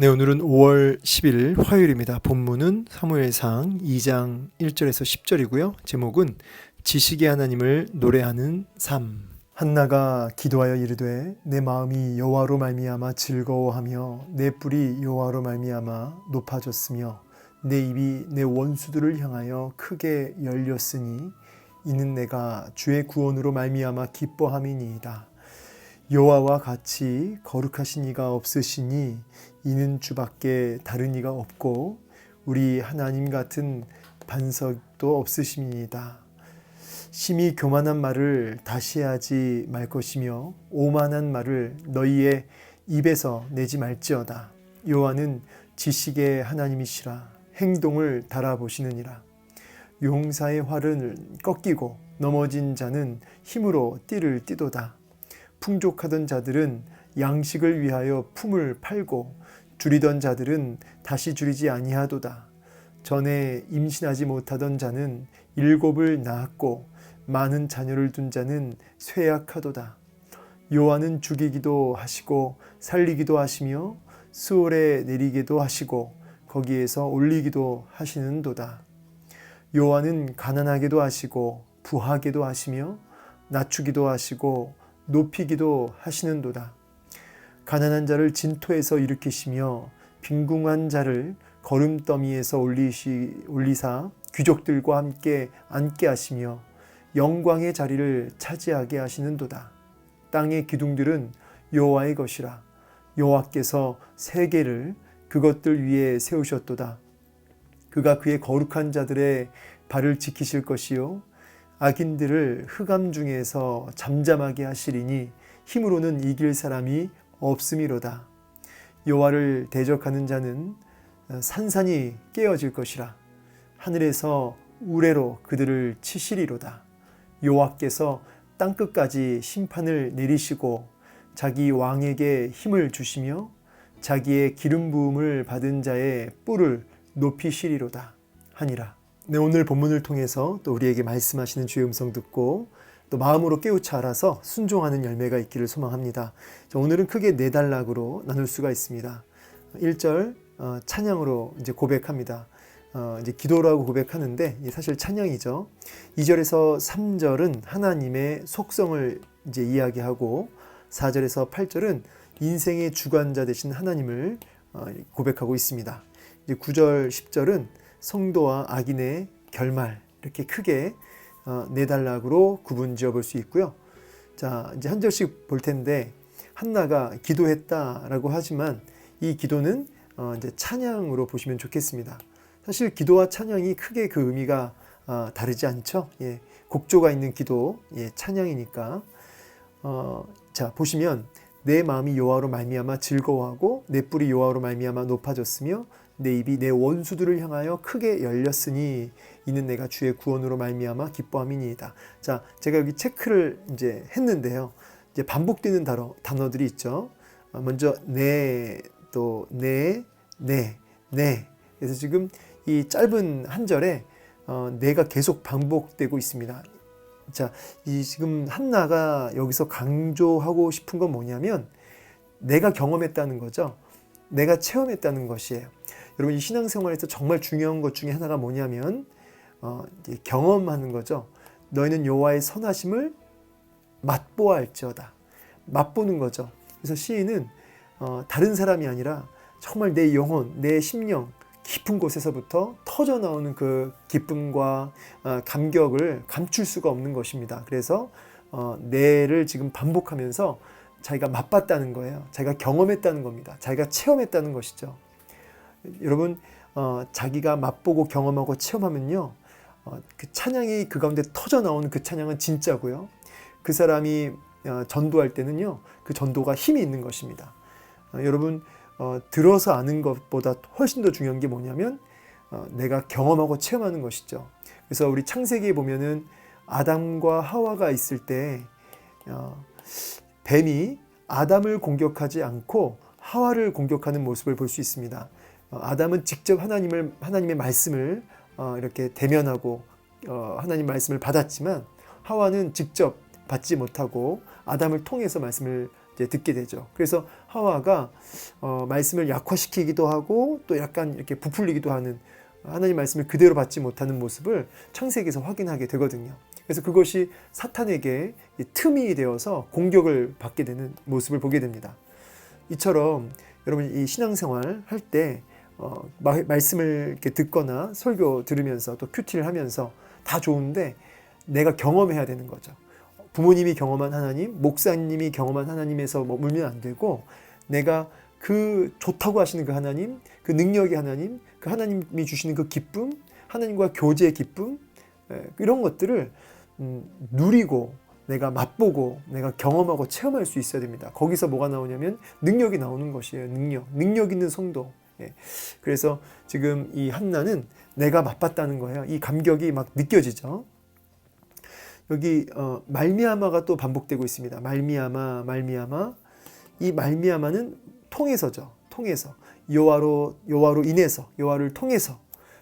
네, 오늘은 5월 10일 화요일입니다. 본문은 사무엘상 2장 1절에서 10절이고요. 제목은 지식의 하나님을 노래하는 삶. 한나가 기도하여 이르되 내 마음이 여호와로 말미암아 즐거워하며 내 뿔이 여호와로 말미암아 높아졌으며 내 입이 내 원수들을 향하여 크게 열렸으니 이는 내가 주의 구원으로 말미암아 기뻐함이니이다. 여호와와 같이 거룩하신 이가 없으시니 이는 주밖에 다른 이가 없고 우리 하나님 같은 반석도 없으심이니이다. 심히 교만한 말을 다시 하지 말 것이며 오만한 말을 너희의 입에서 내지 말지어다. 여호와는 지식의 하나님이시라 행동을 달아보시느니라. 용사의 활은 꺾이고 넘어진 자는 힘으로 띠를 띠도다. 풍족하던 자들은 양식을 위하여 품을 팔고 줄이던 자들은 다시 줄이지 아니하도다. 전에 임신하지 못하던 자는 일곱을 낳았고 많은 자녀를 둔 자는 쇠약하도다. 요한은 죽이기도 하시고 살리기도 하시며 수월에 내리기도 하시고 거기에서 올리기도 하시는도다. 요한은 가난하게도 하시고 부하게도 하시며 낮추기도 하시고 높이기도 하시는도다. 가난한 자를 진토에서 일으키시며 빈궁한 자를 걸음더미에서 올리시, 올리사 귀족들과 함께 앉게 하시며 영광의 자리를 차지하게 하시는도다. 땅의 기둥들은 여호와의 것이라 여호와께서 세계를 그것들 위에 세우셨도다. 그가 그의 거룩한 자들의 발을 지키실 것이요 악인들을 흑암 중에서 잠잠하게 하시리니 힘으로는 이길 사람이 없음이로다. 여호와를 대적하는 자는 산산이 깨어질 것이라 하늘에서 우레로 그들을 치시리로다. 여호와께서 땅 끝까지 심판을 내리시고 자기 왕에게 힘을 주시며 자기의 기름 부음을 받은 자의 뿔을 높이시리로다 하니라. 네, 오늘 본문을 통해서 또 우리에게 말씀하시는 주의 음성 듣고 또 마음으로 깨우쳐 알아서 순종하는 열매가 있기를 소망합니다. 자, 오늘은 크게 네 단락으로 나눌 수가 있습니다. 1절 어, 찬양으로 이제 고백합니다. 어, 이제 기도라고 고백하는데 사실 찬양이죠. 2절에서 3절은 하나님의 속성을 이제 이야기하고 4절에서 8절은 인생의 주관자 되신 하나님을 어, 고백하고 있습니다. 이제 9절, 10절은 성도와 악인의 결말 이렇게 크게 어, 네 단락으로 구분 지어 볼 수 있고요. 자, 이제 한 절씩 볼 텐데 한나가 기도했다라고 하지만 이 기도는 어, 이제 찬양으로 보시면 좋겠습니다. 사실 기도와 찬양이 크게 그 의미가 어, 다르지 않죠. 예, 곡조가 있는 기도, 예, 찬양이니까. 어, 자 보시면 내 마음이 여호와로 말미암아 즐거워하고 내 뿔이 여호와로 말미암아 높아졌으며 내 입이 내 원수들을 향하여 크게 열렸으니 이는 내가 주의 구원으로 말미암아 기뻐함이니이다. 자, 제가 여기 체크를 이제 했는데요. 이제 반복되는 단어, 단어들이 있죠. 어, 먼저 내, 또 내, 내, 내. 그래서 지금 이 짧은 한 절에 어, 내가 계속 반복되고 있습니다. 자, 이 지금 한나가 여기서 강조하고 싶은 건 뭐냐면 내가 경험했다는 거죠. 내가 체험했다는 것이에요. 여러분 이 신앙생활에서 정말 중요한 것 중에 하나가 뭐냐면 어, 경험하는 거죠. 너희는 여호와의 선하심을 맛보아할지어다. 맛보는 거죠. 그래서 시인은 어, 다른 사람이 아니라 정말 내 영혼, 내 심령 깊은 곳에서부터 터져 나오는 그 기쁨과 어, 감격을 감출 수가 없는 것입니다. 그래서 어, 뇌를 지금 반복하면서 자기가 맛봤다는 거예요. 자기가 경험했다는 겁니다. 자기가 체험했다는 것이죠. 여러분 어, 자기가 맛보고 경험하고 체험하면요, 어, 그 찬양이 그 가운데 터져 나오는 그 찬양은 진짜고요. 그 사람이 어, 전도할 때는요, 그 전도가 힘이 있는 것입니다. 어, 여러분 어, 들어서 아는 것보다 훨씬 더 중요한 게 뭐냐면 어, 내가 경험하고 체험하는 것이죠. 그래서 우리 창세기에 보면은 아담과 하와가 있을 때 어, 뱀이 아담을 공격하지 않고 하와를 공격하는 모습을 볼 수 있습니다. 어, 아담은 직접 하나님을 하나님의 말씀을 어, 이렇게 대면하고 어, 하나님 말씀을 받았지만 하와는 직접 받지 못하고 아담을 통해서 말씀을 듣게 되죠. 그래서 하와가 어, 말씀을 약화시키기도 하고 또 약간 이렇게 부풀리기도 하는 하나님 말씀을 그대로 받지 못하는 모습을 창세기에서 확인하게 되거든요. 그래서 그것이 사탄에게 이 틈이 되어서 공격을 받게 되는 모습을 보게 됩니다. 이처럼 여러분 이 신앙생활 할때 어, 마- 말씀을 이렇게 듣거나 설교 들으면서 또 큐티를 하면서 다 좋은데 내가 경험해야 되는 거죠. 부모님이 경험한 하나님, 목사님이 경험한 하나님에서 머물면 안 되고 내가 그 좋다고 하시는 그 하나님, 그 능력의 하나님, 그 하나님이 주시는 그 기쁨, 하나님과 교제의 기쁨 예, 이런 것들을 음, 누리고 내가 맛보고 내가 경험하고 체험할 수 있어야 됩니다. 거기서 뭐가 나오냐면 능력이 나오는 것이에요. 능력, 능력 있는 성도. 예. 그래서 지금 이 한나는 내가 맛봤다는 거예요. 이 감격이 막 느껴지죠. 여기 어, 말미암아가 또 반복되고 있습니다. 말미암아, 말미암아. 이 말미암아는 통해서죠. 통해서 여호와로 여호와로 인해서 여호와를 통해서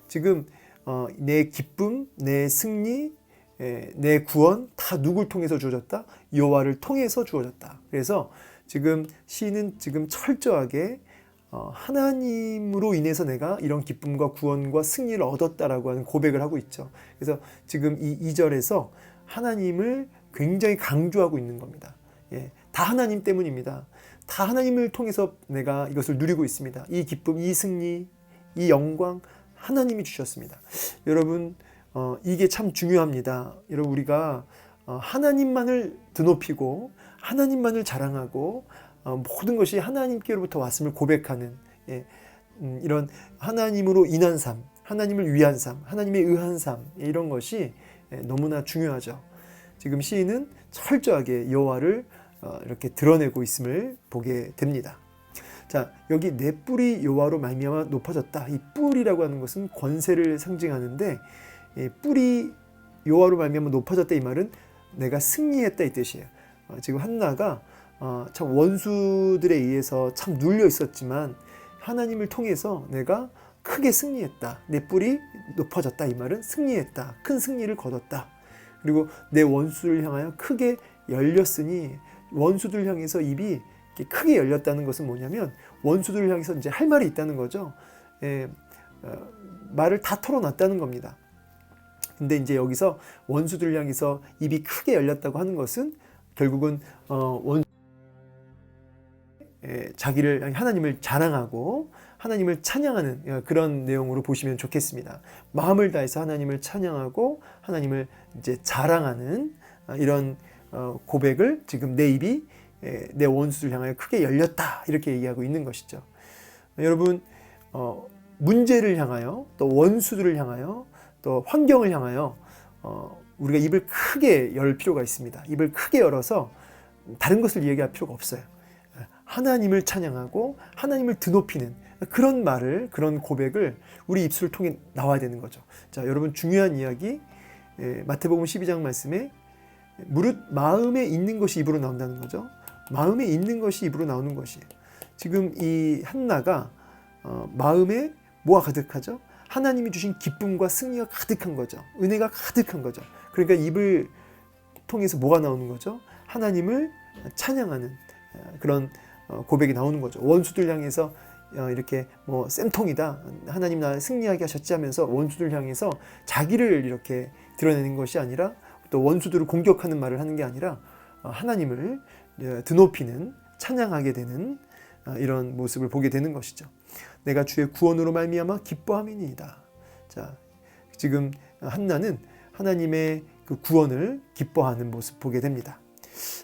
지금 어, 내 기쁨, 내 승리, 에, 내 구원 다 누굴 통해서 주어졌다? 여호와를 통해서 주어졌다. 그래서 지금 시인은 지금 철저하게 어, 하나님으로 인해서 내가 이런 기쁨과 구원과 승리를 얻었다라고 하는 고백을 하고 있죠. 그래서 지금 이 2절에서 하나님을 굉장히 강조하고 있는 겁니다. 예, 다 하나님 때문입니다. 다 하나님을 통해서 내가 이것을 누리고 있습니다. 이 기쁨, 이 승리, 이 영광 하나님이 주셨습니다. 여러분 어, 이게 참 중요합니다. 여러분 우리가 어, 하나님만을 드높이고 하나님만을 자랑하고 어, 모든 것이 하나님께로부터 왔음을 고백하는 예, 음, 이런 하나님으로 인한 삶, 하나님을 위한 삶, 하나님의 의한 삶 이런 것이 예, 너무나 중요하죠. 지금 시인은 철저하게 여호와를 어, 이렇게 드러내고 있음을 보게 됩니다. 자 여기 내 뿔이 여호와로 말미암아 높아졌다. 이 뿔이라고 하는 것은 권세를 상징하는데 이 뿔이 여호와로 말미암아 높아졌다 이 말은 내가 승리했다 이 뜻이에요. 어, 지금 한나가 어, 참 원수들에 의해서 참 눌려 있었지만 하나님을 통해서 내가 크게 승리했다. 내 뿔이 높아졌다 이 말은 승리했다. 큰 승리를 거뒀다. 그리고 내 원수를 향하여 크게 열렸으니 원수들 향해서 입이 크게 열렸다는 것은 뭐냐면 원수들을 향해서 이제 할 말이 있다는 거죠. 예, 어, 말을 다 털어놨다는 겁니다. 근데 이제 여기서 원수들을 향해서 입이 크게 열렸다고 하는 것은 결국은 어, 원 예, 자기를 하나님을 자랑하고 하나님을 찬양하는 예, 그런 내용으로 보시면 좋겠습니다. 마음을 다해서 하나님을 찬양하고 하나님을 이제 자랑하는 아, 이런 어, 고백을 지금 내 입이 예, 내 원수를 향하여 크게 열렸다 이렇게 얘기하고 있는 것이죠. 여러분 어, 문제를 향하여 또 원수들을 향하여 또 환경을 향하여 어, 우리가 입을 크게 열 필요가 있습니다. 입을 크게 열어서 다른 것을 얘기할 필요가 없어요. 하나님을 찬양하고 하나님을 드높이는 그런 말을 그런 고백을 우리 입술을 통해 나와야 되는 거죠. 자, 여러분 중요한 이야기 예, 마태복음 12장 말씀에 무릇 마음에 있는 것이 입으로 나온다는 거죠. 마음에 있는 것이 입으로 나오는 것이에요. 지금 이 한나가 어, 마음에 뭐가 가득하죠? 하나님이 주신 기쁨과 승리가 가득한 거죠. 은혜가 가득한 거죠. 그러니까 입을 통해서 뭐가 나오는 거죠? 하나님을 찬양하는 어, 그런 어, 고백이 나오는 거죠. 원수들 향해서 어, 이렇게 뭐 쌤통이다 하나님 나 승리하게 하셨지 하면서 원수들 향해서 자기를 이렇게 드러내는 것이 아니라 또 원수들을 공격하는 말을 하는 게 아니라 어, 하나님을 예, 드높이는 찬양하게 되는 어, 이런 모습을 보게 되는 것이죠. 내가 주의 구원으로 말미암아 기뻐함이니이다. 자, 지금 한나는 하나님의 그 구원을 기뻐하는 모습 보게 됩니다.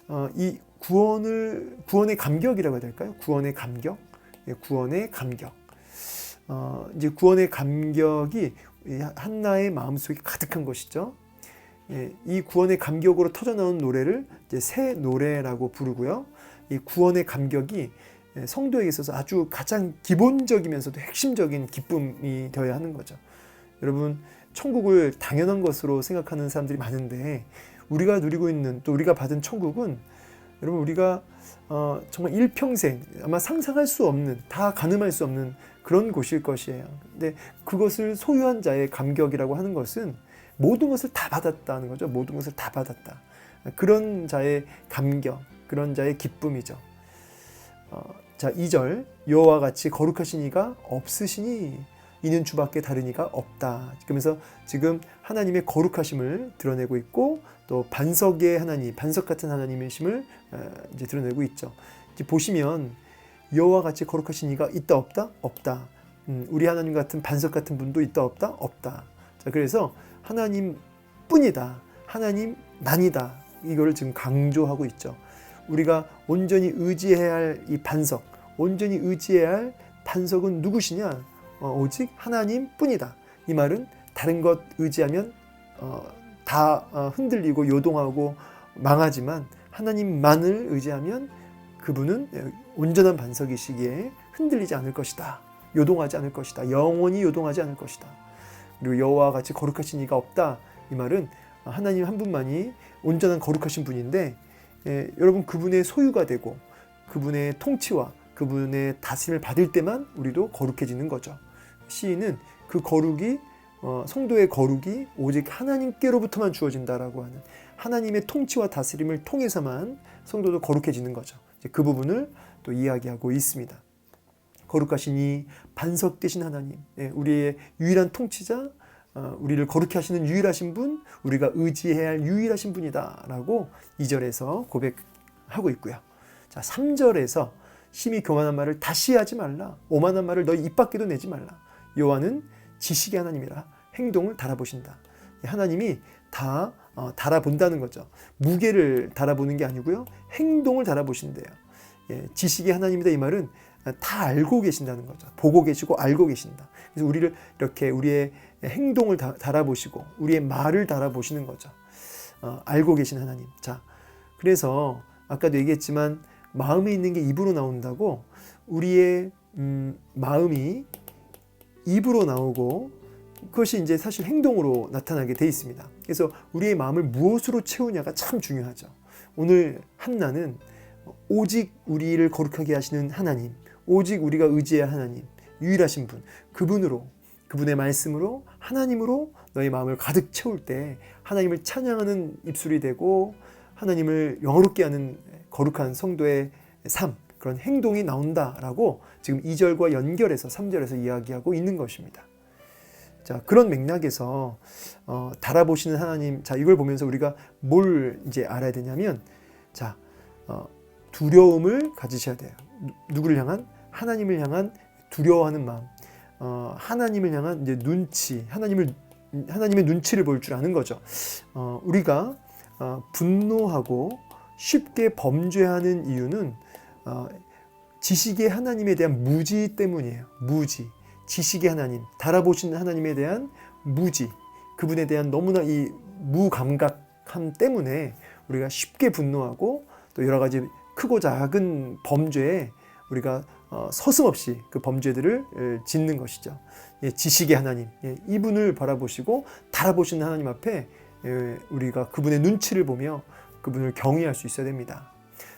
어, 이 구원을 구원의 감격이라고 해야 될까요? 구원의 감격, 예, 구원의 감격. 어, 이제 구원의 감격이 이 한나의 마음속에 가득한 것이죠. 예, 이 구원의 감격으로 터져 나온 노래를 이제 새 노래라고 부르고요. 이 구원의 감격이 예, 성도에게 있어서 아주 가장 기본적이면서도 핵심적인 기쁨이 되어야 하는 거죠. 여러분, 천국을 당연한 것으로 생각하는 사람들이 많은데 우리가 누리고 있는 또 우리가 받은 천국은 여러분 우리가 어, 정말 일평생 아마 상상할 수 없는 다 가늠할 수 없는 그런 곳일 것이에요. 근데 그것을 소유한 자의 감격이라고 하는 것은 모든 것을 다 받았다는 거죠. 모든 것을 다 받았다. 그런 자의 감격, 그런 자의 기쁨이죠. 어, 자 2절 여호와 같이 거룩하신 이가 없으시니 이는 주밖에 다른 이가 없다. 그러면서 지금 하나님의 거룩하심을 드러내고 있고 또 반석의 하나님, 반석 같은 하나님이심을 어, 이제 드러내고 있죠. 이제 보시면 여호와 같이 거룩하신 이가 있다 없다 없다. 음, 우리 하나님 같은 반석 같은 분도 있다 없다 없다. 자 그래서 하나님 뿐이다. 하나님만이다. 이거를 지금 강조하고 있죠. 우리가 온전히 의지해야 할 이 반석, 온전히 의지해야 할 반석은 누구시냐? 어, 오직 하나님 뿐이다. 이 말은 다른 것 의지하면 어, 다 어, 흔들리고 요동하고 망하지만 하나님만을 의지하면 그분은 온전한 반석이시기에 흔들리지 않을 것이다. 요동하지 않을 것이다. 영원히 요동하지 않을 것이다. 그리고 여호와 같이 거룩하신 이가 없다. 이 말은 하나님 한 분만이 온전한 거룩하신 분인데 예, 여러분 그분의 소유가 되고 그분의 통치와 그분의 다스림을 받을 때만 우리도 거룩해지는 거죠. 시인은 그 거룩이 어, 성도의 거룩이 오직 하나님께로부터만 주어진다라고 하는 하나님의 통치와 다스림을 통해서만 성도도 거룩해지는 거죠. 그 부분을 또 이야기하고 있습니다. 거룩하신 이 반석 되신 하나님, 예, 우리의 유일한 통치자, 어, 우리를 거룩해 하시는 유일하신 분, 우리가 의지해야 할 유일하신 분이다라고 2절에서 고백하고 있고요. 자, 3절에서 심히 교만한 말을 다시 하지 말라. 오만한 말을 너희 입 밖에도 내지 말라. 요한은 지식의 하나님이라 행동을 달아보신다. 하나님이 다 어, 달아본다는 거죠. 무게를 달아보는 게 아니고요. 행동을 달아보신대요. 예, 지식의 하나님이다 이 말은 다 알고 계신다는 거죠. 보고 계시고 알고 계신다. 그래서 우리를 이렇게 우리의 행동을 다, 달아보시고 우리의 말을 달아보시는 거죠. 어, 알고 계신 하나님. 자, 그래서 아까도 얘기했지만 마음에 있는 게 입으로 나온다고 우리의 음, 마음이 입으로 나오고 그것이 이제 사실 행동으로 나타나게 돼 있습니다. 그래서 우리의 마음을 무엇으로 채우냐가 참 중요하죠. 오늘 한나는 오직 우리를 거룩하게 하시는 하나님, 오직 우리가 의지해야 하나님, 유일하신 분, 그분으로 그분의 말씀으로 하나님으로 너의 마음을 가득 채울 때 하나님을 찬양하는 입술이 되고 하나님을 영어롭게 하는 거룩한 성도의 삶 그런 행동이 나온다라고 지금 2절과 연결해서 3절에서 이야기하고 있는 것입니다. 자 그런 맥락에서 어, 달아보시는 하나님 자 이걸 보면서 우리가 뭘 이제 알아야 되냐면 자 어, 두려움을 가지셔야 돼요. 누 구를 향한 하나님을 향한 두려워하는 마음, 어, 하나님을 향한 이제 눈치, 하나님을 하나님의 눈치를 볼 줄 아는 거죠. 어, 우리가 어, 분노하고 쉽게 범죄하는 이유는 어, 지식의 하나님에 대한 무지 때문이에요. 무지, 지식의 하나님, 달아보시는 하나님에 대한 무지, 그분에 대한 너무나 이 무감각함 때문에 우리가 쉽게 분노하고 또 여러 가지 크고 작은 범죄에 우리가 어, 서슴없이 그 범죄들을 에, 짓는 것이죠. 예, 지식의 하나님, 예, 이분을 바라보시고 달아보시는 하나님 앞에 예, 우리가 그분의 눈치를 보며 그분을 경외할 수 있어야 됩니다.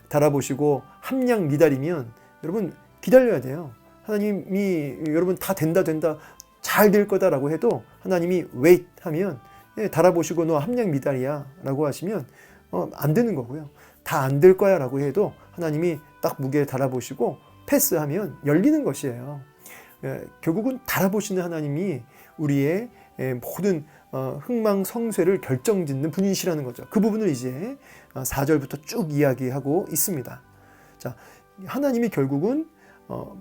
달아보시고 함량 미달이면 여러분 기다려야 돼요. 하나님이 여러분 다 된다 된다 잘 될 거다라고 해도 하나님이 wait 하면 예, 달아보시고 너 함량 미달이야 라고 하시면 어, 안 되는 거고요. 다 안 될 거야 라고 해도 하나님이 딱 무게 달아보시고 패스하면 열리는 것이에요. 예, 결국은 달아보시는 하나님이 우리의 예, 모든 어, 흥망성쇠를 결정짓는 분이시라는 거죠. 그 부분을 이제 4절부터 쭉 이야기하고 있습니다. 자, 하나님이 결국은 어,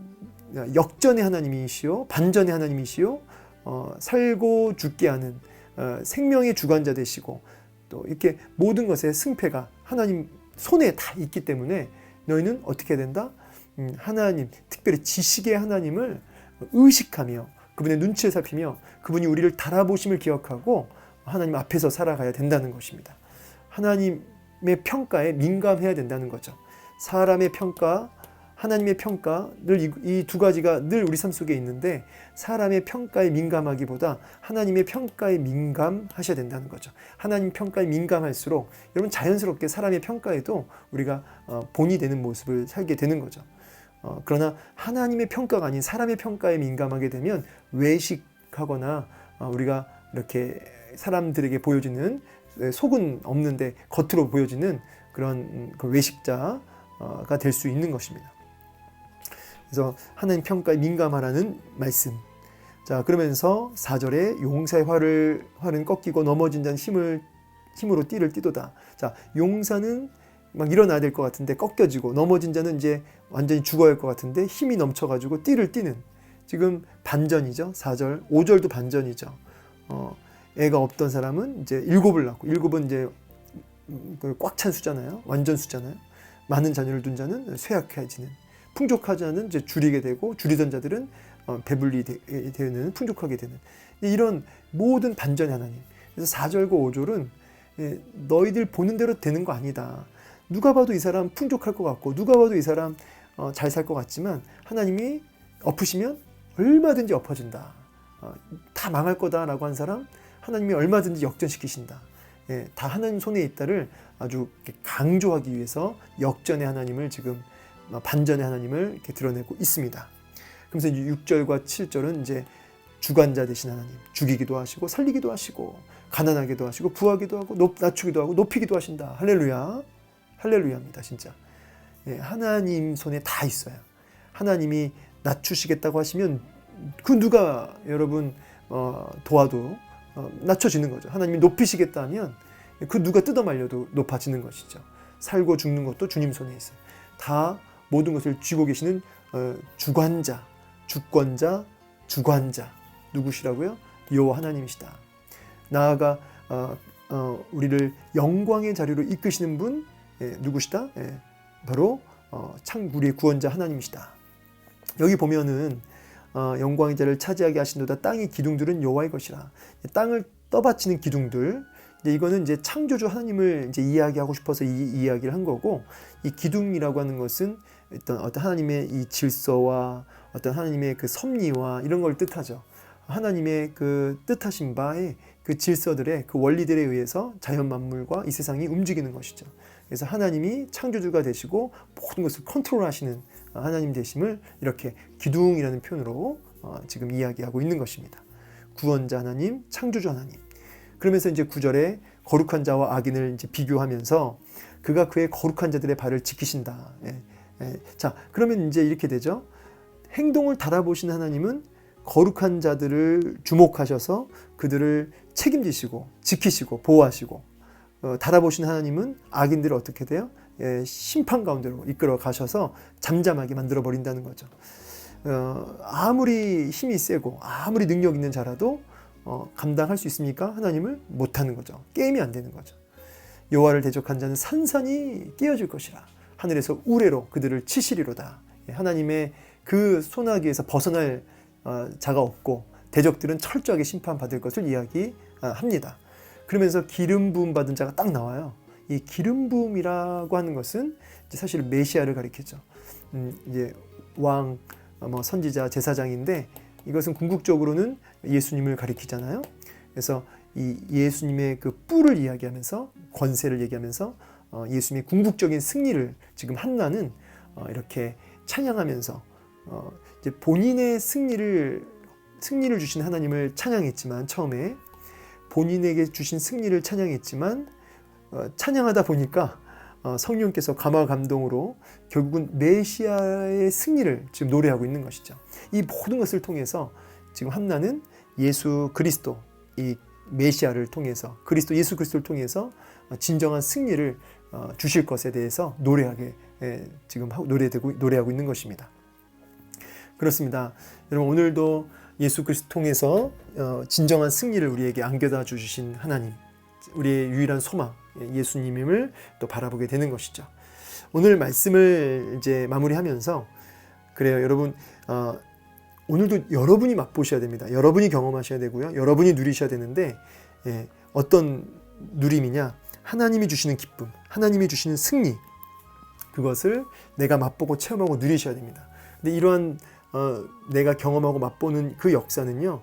역전의 하나님이시요, 반전의 하나님이시요, 어, 살고 죽게 하는 어, 생명의 주관자 되시고 또 이렇게 모든 것의 승패가 하나님 손에 다 있기 때문에 너희는 어떻게 된다? 음, 하나님, 특별히 지식의 하나님을 의식하며 그분의 눈치를 살피며 그분이 우리를 달아보심을 기억하고 하나님 앞에서 살아가야 된다는 것입니다. 하나님의 평가에 민감해야 된다는 거죠. 사람의 평가, 하나님의 평가 늘 이 두 가지가 늘 우리 삶 속에 있는데 사람의 평가에 민감하기보다 하나님의 평가에 민감하셔야 된다는 거죠. 하나님 평가에 민감할수록 여러분 자연스럽게 사람의 평가에도 우리가 어, 본이 되는 모습을 살게 되는 거죠. 어, 그러나 하나님의 평가가 아닌 사람의 평가에 민감하게 되면 외식하거나 어, 우리가 이렇게 사람들에게 보여지는 속은 없는데 겉으로 보여지는 그런 그 외식자가 될 수 있는 것입니다. 그래서 하나님 평가에 민감하라는 말씀. 자 그러면서 4절에 용사의 활을 활은 꺾이고 넘어진 자는 힘을 힘으로 띠를 띠도다. 자 용사는 막 일어나야 될 것 같은데 꺾여지고 넘어진 자는 이제 완전히 죽어야 할 것 같은데 힘이 넘쳐가지고 띠를 띠는 지금 반전이죠. 4절, 5절도 반전이죠. 어, 애가 없던 사람은 이제 일곱을 낳고 일곱은 이제 그꽉찬 수잖아요. 완전 수잖아요. 많은 자녀를 둔 자는 쇠약해지는 풍족하지 않은 이제 줄이게 되고 줄이던 자들은 어, 배불리 되- 되는 풍족하게 되는 이런 모든 반전의 하나님. 그래서 4절과 5절은 예, 너희들 보는 대로 되는 거 아니다. 누가 봐도 이 사람 풍족할 것 같고 누가 봐도 이 사람 어, 잘살 것 같지만 하나님이 엎으시면 얼마든지 엎어진다. 어, 다 망할 거다라고 한 사람 하나님이 얼마든지 역전시키신다. 예, 다 하나님 손에 있다를 아주 강조하기 위해서 역전의 하나님을 지금 어, 반전의 하나님을 이렇게 드러내고 있습니다. 그래서 이제 6절과 7절은 이제 주관자 되신 하나님, 죽이기도 하시고 살리기도 하시고 가난하게도 하시고 부하기도 하고 높, 낮추기도 하고 높이기도 하신다. 할렐루야. 할렐루야입니다, 진짜. 예, 하나님 손에 다 있어요. 하나님이 낮추시겠다고 하시면 그 누가 여러분 어, 도와도 어, 낮춰지는 거죠. 하나님이 높이시겠다 하면 그 누가 뜯어 말려도 높아지는 것이죠. 살고 죽는 것도 주님 손에 있어요. 다 모든 것을 쥐고 계시는 어, 주관자, 주권자, 주관자 누구시라고요? 여호와 하나님이시다. 나아가 어, 어, 우리를 영광의 자리로 이끄시는 분 예, 누구시다? 예, 바로 어, 참 우리의 구원자 하나님이시다. 여기 보면은 어, 영광의 자를 차지하게 하신도다 땅의 기둥들은 여호와의 것이라. 땅을 떠받치는 기둥들. 이제 이거는 이제 창조주 하나님을 이제 이야기하고 싶어서 이 이야기를 한 거고 이 기둥이라고 하는 것은 어떤 어떤 하나님의 이 질서와 어떤 하나님의 그 섭리와 이런 걸 뜻하죠. 하나님의 그 뜻하신 바의 그 질서들의 그 원리들에 의해서 자연 만물과 이 세상이 움직이는 것이죠. 그래서 하나님이 창조주가 되시고 모든 것을 컨트롤하시는 하나님 되심을 이렇게 기둥이라는 표현으로 어, 지금 이야기하고 있는 것입니다. 구원자 하나님, 창조주 하나님. 그러면서 이제 구절에 거룩한 자와 악인을 이제 비교하면서 그가 그의 거룩한 자들의 발을 지키신다. 예, 예. 자, 그러면 이제 이렇게 되죠. 행동을 달아보신 하나님은 거룩한 자들을 주목하셔서 그들을 책임지시고 지키시고 보호하시고 어, 달아보신 하나님은 악인들을 어떻게 돼요? 예, 심판 가운데로 이끌어 가셔서 잠잠하게 만들어 버린다는 거죠. 어, 아무리 힘이 세고 아무리 능력 있는 자라도 어, 감당할 수 있습니까? 하나님을 못하는 거죠. 게임이 안 되는 거죠. 여호와를 대적한 자는 산산이 깨어질 것이라 하늘에서 우레로 그들을 치시리로다. 예, 하나님의 그 소나기에서 벗어날 어, 자가 없고 대적들은 철저하게 심판받을 것을 이야기합니다. 그러면서 기름 부음 받은 자가 딱 나와요. 이 기름 부음이라고 하는 것은 사실 메시아를 가리키죠. 음, 이제 왕, 어, 뭐 선지자, 제사장인데 이것은 궁극적으로는 예수님을 가리키잖아요. 그래서 이 예수님의 그 뿔을 이야기하면서 권세를 얘기하면서 어, 예수님의 궁극적인 승리를 지금 한나는 어, 이렇게 찬양하면서 어, 이제 본인의 승리를 승리를 주신 하나님을 찬양했지만 처음에 본인에게 주신 승리를 찬양했지만 어, 찬양하다 보니까 어, 성령께서 감화 감동으로 결국은 메시아의 승리를 지금 노래하고 있는 것이죠. 이 모든 것을 통해서 지금 한나는 예수 그리스도 이 메시아를 통해서 그리스도 예수 그리스도를 통해서 어, 진정한 승리를 어, 주실 것에 대해서 노래하게 예, 지금 노래되고 노래하고 있는 것입니다. 그렇습니다. 여러분 오늘도 예수 그리스도 통해서 어, 진정한 승리를 우리에게 안겨다 주신 하나님, 우리의 유일한 소망 예, 예수님임을 또 바라보게 되는 것이죠. 오늘 말씀을 이제 마무리하면서 그래요, 여러분. 어, 오늘도 여러분이 맛보셔야 됩니다. 여러분이 경험하셔야 되고요. 여러분이 누리셔야 되는데 예, 어떤 누림이냐? 하나님이 주시는 기쁨, 하나님이 주시는 승리 그것을 내가 맛보고 체험하고 누리셔야 됩니다. 근데 이러한 어, 내가 경험하고 맛보는 그 역사는요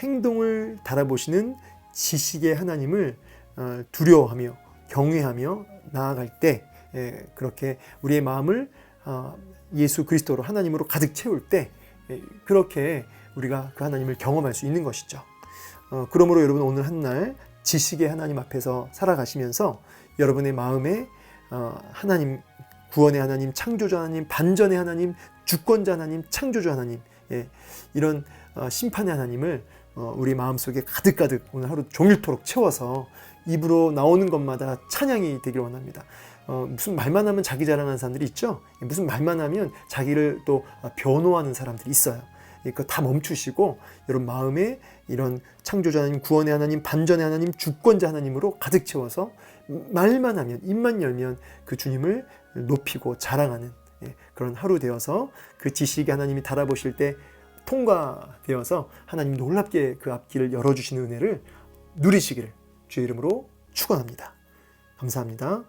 행동을 달아보시는 지식의 하나님을 어, 두려워하며 경외하며 나아갈 때 예, 그렇게 우리의 마음을 어, 예수 그리스도로 하나님으로 가득 채울 때 예, 그렇게 우리가 그 하나님을 경험할 수 있는 것이죠. 어, 그러므로 여러분 오늘 한 날 지식의 하나님 앞에서 살아가시면서 여러분의 마음에 어, 하나님 구원의 하나님, 창조자 하나님, 반전의 하나님, 주권자 하나님, 창조주 하나님, 예, 이런 어, 심판의 하나님을 어, 우리 마음속에 가득가득 오늘 하루 종일토록 채워서 입으로 나오는 것마다 찬양이 되길 원합니다. 어, 무슨 말만 하면 자기 자랑하는 사람들이 있죠. 무슨 말만 하면 자기를 또 어, 변호하는 사람들이 있어요. 그다 멈추시고 여러분 마음에 이런 창조자 하나님, 구원의 하나님, 반전의 하나님, 주권자 하나님으로 가득 채워서 말만 하면 입만 열면 그 주님을 높이고 자랑하는 예, 그런 하루 되어서 그 지식의 하나님이 달아보실 때 통과되어서 하나님 놀랍게 그 앞길을 열어주시는 은혜를 누리시기를 주의 이름으로 축원합니다. 감사합니다.